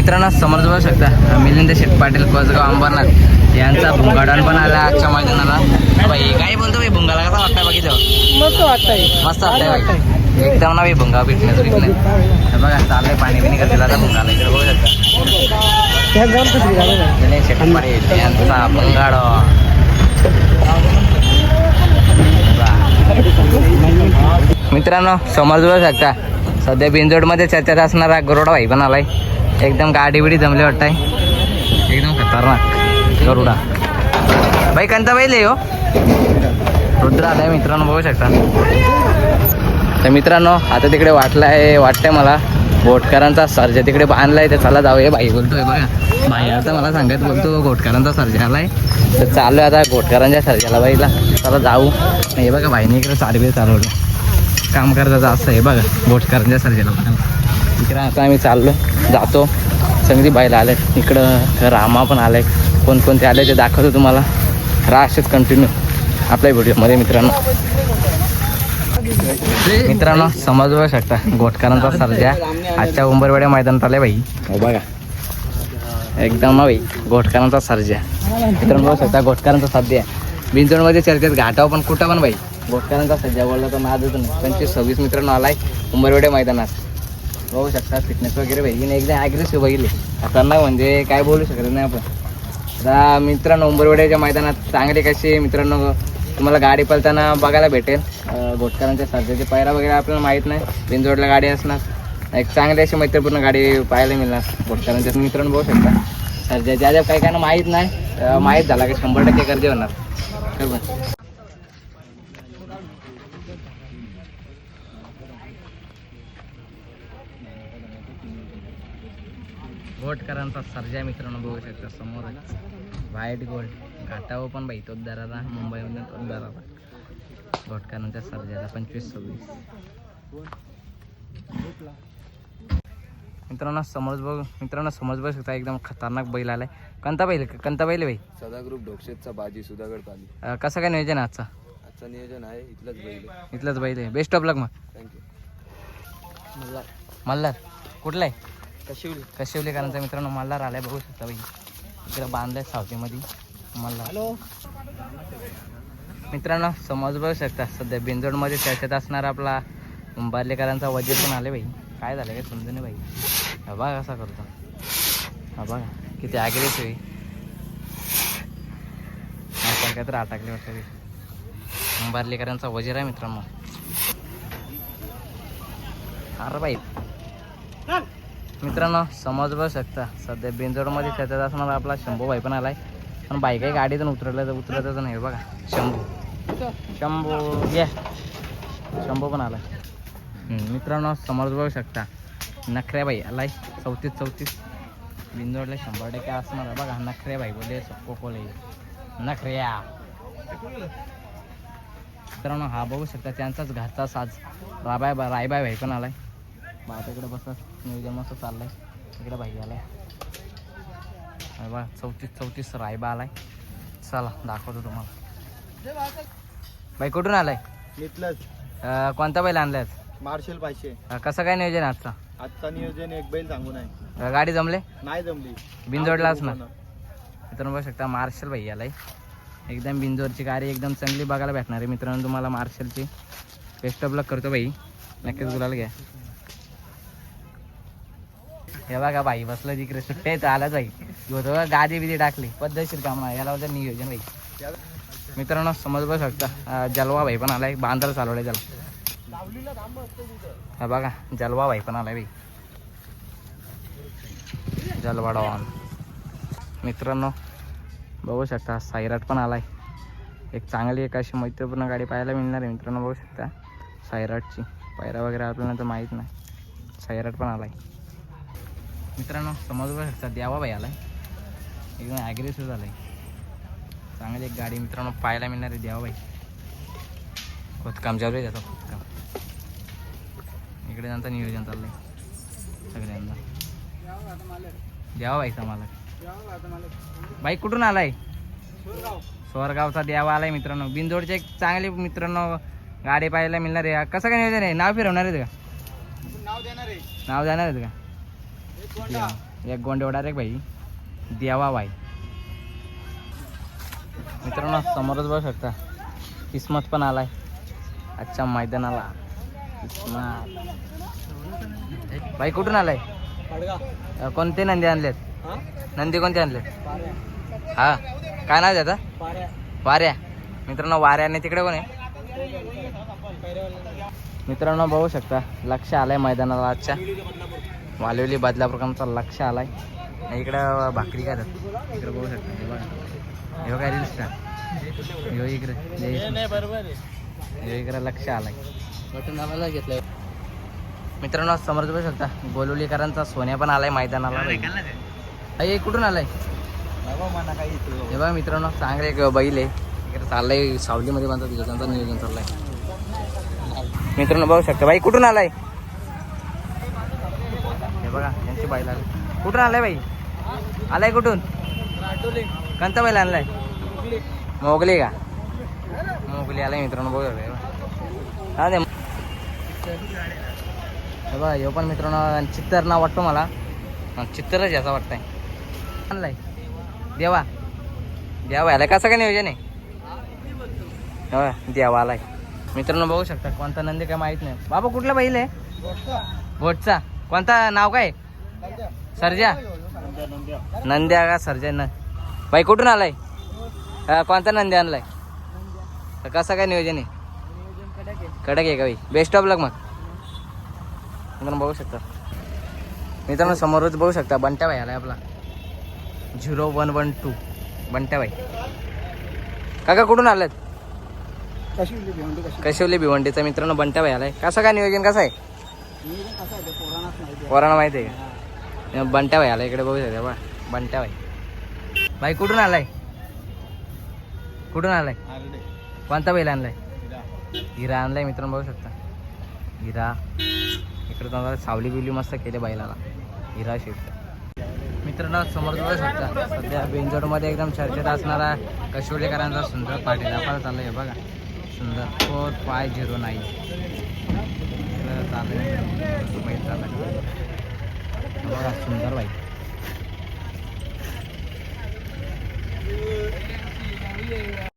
मित्रांनो समोर बघू शकता. मिलिंद शेठ पाटील कोसगाव अंबरनाथ. यांचा भुंगाडण पण आला आजच्या मैदानाला. बाई काय बोलतो बाई भुंगाला कसा वाटतं बघितलं? मस्त वाटतंय. मस्त वाटतंय एकदम ना बाई भुंगा फिटनेस हे बघा चाललंय पाणी बिणी करतील आता भुंगाला इकडे बघू शकता. मिलिंद शेठ पाटील यांचा भुंगाड. मित्रांनो समोर बघू शकता. सध्या बिंजोडमध्ये चर्चेत असणारा गरुडा भाई पण आलाय. एकदम गाडी बिडी जमली वाटतंय. एकदम खतरनाक गरुडा. भाई कंता बैल हो. रुद्र आलाय मित्रांनो बघू शकता. तर मित्रांनो आता तिकडे वाटलाय वाटतंय मला. घोटकरांचा सर्जा तिकडे बांधलाय तर चला जाऊया भाई बोलतोय बघा. भाई आता मला सांगत बोलतो घोटकरांचा सर्जा आलाय. तर चालू आता घोटकरांच्या सर्जाला बाईला. चला जाऊ. हे बघा भाईने इकडे चारबीर चालवलं काम करताचं असं आहे बघा. घोटकरांच्या सर्जाला बघा आता आम्ही चाललो. जातो. सगळी बाईला आले. इकडं रामा पण आले. कोणकोणते आले ते दाखवतो तुम्हाला. राहा असेच कंटिन्यू आपल्या व्हिडिओमध्ये मित्रांनो. मित्रांनो समज बघू शकता. गोटकरांचा सर्जा. आजच्या उंबरवाड्या मैदानात आले बाई. हो बघा. एकदम ना बाई. गोटकरांचा सर्जा. मित्रांनो बघू शकता गोटकरांचा सर्जा. बिंजोडमध्ये चर्चेत घाटाव पण कुठं पण बाई. घोटकरांचा सज्जा बोलला तर माझं नाही. पंचवीस सव्वीस मित्रांनो आलाय. उंबरवडे मैदानात. बघू शकता फिटनेस वगैरे बघितली एकदम ॲग्रेसिव्ह बघितली. खतरनाक म्हणजे काय बोलू शकत नाही आपण. आता मित्रांनो उंबरवड्याच्या मैदानात चांगले कसे मित्रांनो तुम्हाला गाडी पलताना बघायला भेटेल. अं, घोटकरांच्या सर्जाचे पायरा वगैरे आपल्याला माहीत नाही. बिनजोडला गाडी असणार. एक चांगली अशी मैत्रीपूर्ण गाडी पाहायला मिळणार. घोटकरांच्या मित्रांनो बघू शकता. सर्जाचे अजून काही काही माहीत नाही. माहीत झाला की शंभर टक्के गर्दी होणार. घोटकरांचा सर्जा मित्रांनो बघू शकता समोरच व्हाईट गोल्ड. घाटावर पण बाई तोच दराला मुंबईमध्ये तोच दराला घोटकरांच्या सर्जाला पंचवीस सव्वीस. मित्रांनो समोर बघ. मित्रांनो समोर बघू शकता एकदम खतरनाक बैल आलाय. कंता बैल कंता बैल भाई सदा ग्रुप ढोक्षेतचा बाजी सुधागड पाली. अं, कसं काय नियोजन आहे आजचं? आजचं नियोजन आहे इथलंच बैल इथलंच बैल आहे. बेस्ट ऑफ लक मग. Thank you Malhar. कुठला आहे? कशिवली कशिवलीकरांचा मित्रांनो? मल्हार आलाय बघू शकता बाई. इकडे बांधलाय सावतीमध्ये मल्हार. मित्रांनो समज बघू शकता सध्या बिंजोडमध्ये चर्चेत असणारा आपला उंबारलेकरांचा वजीर पण आले भाई काय झालं काय समजून नाही भाई हा बघा कसा करतो. हा बघा किती ॲग्रेसिव्ह आहे काय तर अटकले वाटतं ते उंबारलेकरांचा वजीर आहे मित्रांनो. अरे बाई. मित्रांनो समज बघू शकता सध्या बिंजोडमध्ये त्याच्यात असणारा आपला शंभू भाई पण आलाय. पण बाईक आहे गाडीतून उतरलं तर उतरतच नाही बघा. शंभू. शंभू या. शंभू पण आलाय. मित्रांनो समज बघू शकता. नखऱ्या बाई आलाय. चौतीस चौतीस. बिंदोडला शंभर टक्के असणार बघा नखऱ्या भाई बोलले कोकोले कोले. नखऱ्या. मित्रांनो हा बघू शकता त्यांचाच घरचा साज. राबाय बा रायबाय भाई पण आलाय. माझ्याकडे बसा. नियोजन मस्त चाललंय. इकडे भाई आलाय. अरे बा चौतीस चौतीस रायबा आलाय. चला दाखवतो तुम्हाला. बाई कुठून आलाय? इथलंच. कोणता बैल आणलाय मार्शल पाचशे अं, कसं काय नियोजन आहे आजचा? आजचा नियोजन एक बैल सांगून आहे. अं, गाडी जमले? नाही जमली. बिंजोडलाच ना मित्रांनो बघू शकता मार्शल भाई आलाय. एकदम बिंजोरची गाडी एकदम चांगली बघायला भेटणार आहे मित्रांनो तुम्हाला मार्शलची. बेस्ट ऑफ लक करतो भाई. नक्कीच गुलाल घ्या. हे बघा भाई बसलं जिकडे सुट्ट्याच तर आलाच भाई गादी बिदी टाकली. पद्धतशीर काम आहे याला होतं नियोजन बाई. मित्रांनो समज बघू शकता. जलवा भाई पण आलाय. बांधर चालवलाय त्याला. हा बघा जलवा भाई पण आलाय बाई. जलवाडा ऑन मित्रांनो बघू शकता सायराट पण आलाय. एक चांगली एक अशी मैत्रीपूर्ण गाडी पाहायला मिळणार आहे. मित्रांनो बघू शकता. सायराटची पायरा वगैरे आपल्याला तर माहीत नाही. सायराट पण आलाय. मित्रांनो समज बघू शकता द्यावा बाई आलाय. एकदम ॲग्रेसिव्ह झालाय. चांगली एक गाडी मित्रांनो पाहायला मिळणार आहे द्यावा बाई. खोदकाम चालू आहे त्याचं खोदकाम. इकडे त्यांचं नियोजन चाललंय सगळ्यांना द्यावा बाईचा मालक. बाईक कुठून आलाय? स्वर्गावचा देवा आलाय मित्रांनो. बिंदोडचे एक चांगले मित्रांनो गाडी पाहायला मिळणार आहे. कसं काय नियोजन आहे? नाव फिरवणार आहेत का? नाव देणार आहे. आहेत का? एक गोंडे डायरेक्ट भाई. देवा भाई मित्रांनो समोरच बघू शकता. किस्मत पण आलाय. आजच्या मैदानाला. किस्मत. भाई कुठून आलाय? कोणते नंदी आणलेत? नंदी कोणते आणलेत? हा. काय नाव त्याचा? वाऱ्या. मित्रांनो वाऱ्याने तिकडे कोण आहे? मित्रांनो बघू शकता. लक्ष आलाय मैदानाला आजच्या. वालवली बदलापूरकामचा लक्ष आलाय. इकडं भाकरी काय इकडे बघू शकता. हे बघा. हे काय रील्स का ह्यो इकडे. ह्यो इकडे लक्ष आलाय. बटन घेतलंय. मित्रांनो समोर बघू शकता. गोलवलीकरांचा सोन्या पण आलाय मैदानाला. अय कुठून आलाय? हे बघा मित्रांनो चांगले एक बैल आहे. इकडे चाललंय सावलीमध्ये बांधतात त्यांचा नियोजन चाललंय. मित्रांनो बघू शकता. बाई कुठून आलाय? बघा यांची बैल आली. कुठून आलाय बाई? आलाय कुठून? कोणता बैल आणलाय? मोगली. का? मोगली आलाय मित्रांनो बघू हे बघा. हा हे पण मित्रांनो चित्तर नाव वाटतो मला. हा, चित्तरच याचा वाटतंय. आणलाय. देवा. देवा आलाय कसं काय नियोजन आहे? होय देवा आलाय. मित्रांनो बघू शकता कोणता नंदी काय माहीत नाही. बाबा कुठला बैल आहे? भोटचा कोणता नाव काय? सर्जा. नंद्या का सर्जा? न बाई कुठून आलाय? कोणता नंदी आणलाय? तर कसं काय नियोजन आहे? कडक आहे का बाई? बेस्ट ऑफ लक मग. मित्रांनो बघू शकता. मित्रांनो समोरच बघू शकता बंट्या भाई आलाय आपला. Zero one one two. Bantya भाई काका कुठून आलात? कशवली भिवंडीचा? मित्रांनो बंट्या भाई आलाय. कसं काय नियोजन? कसं आहे? पोरांना माहिती आहे का? बंट्या भाई आला इकडे बघू शकता बा बंट्या भाई. भाई कुठून आलाय? कुठून आलाय? कोणता बैल आणलाय? हिरा आणलाय मित्रांनो बघू शकता. हिरा. इकडे तुम्हाला सावली बिवली मस्त केले बैलाला. हिरा शेट मित्रांनो समोर बघू शकता सध्या बेंजोडमध्ये एकदम चर्चेत असणारा कशोलेकरांचा सुंदर पाटील. आपल्याला चाललं आहे बघा. सुंदर four five zero nine. Yeah.